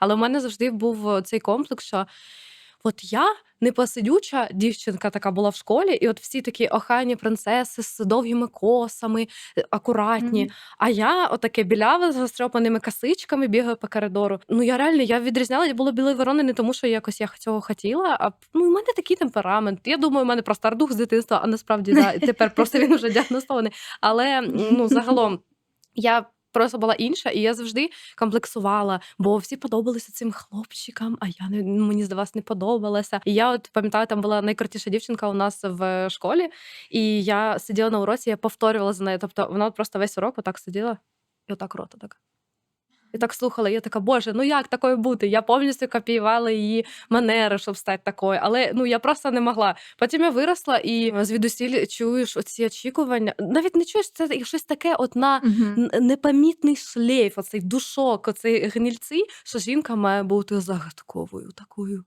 Але в мене завжди був е, цей комплекс, що от я непосидюча дівчинка така була в школі, і от всі такі охайні принцеси з довгими косами, е, акуратні. Мгм. А я отаке біляве з розтрьопаними косичками бігаю по коридору. Ну я реально я відрізняла, я була білої ворони не тому, що якось я цього хотіла, а ну, у мене такий темперамент. Я думаю, у мене просто ардух з дитинства, а насправді да, тепер просто він вже діагностований. Але ну, загалом я. Просто була інша, і я завжди комплексувала, бо всі подобалися цим хлопчикам, а я не ну, мені здавалось, не подобалася. І я от пам'ятаю, там була найкрутіша дівчинка у нас в школі, і я сиділа на уроці, я повторювала за нею. Тобто вона просто весь урок отак сиділа і отак рота так. І так слухала, і я така, боже, ну як такою бути? Я повністю копіювала її манери, щоб стати такою. Але ну я просто не могла. Потім я виросла і звідусіль чуєш оці очікування. Навіть не чуєш це щось таке, от на угу. непомітний шлейф, оцей душок, оцей гнільці, що жінка має бути загадковою, такою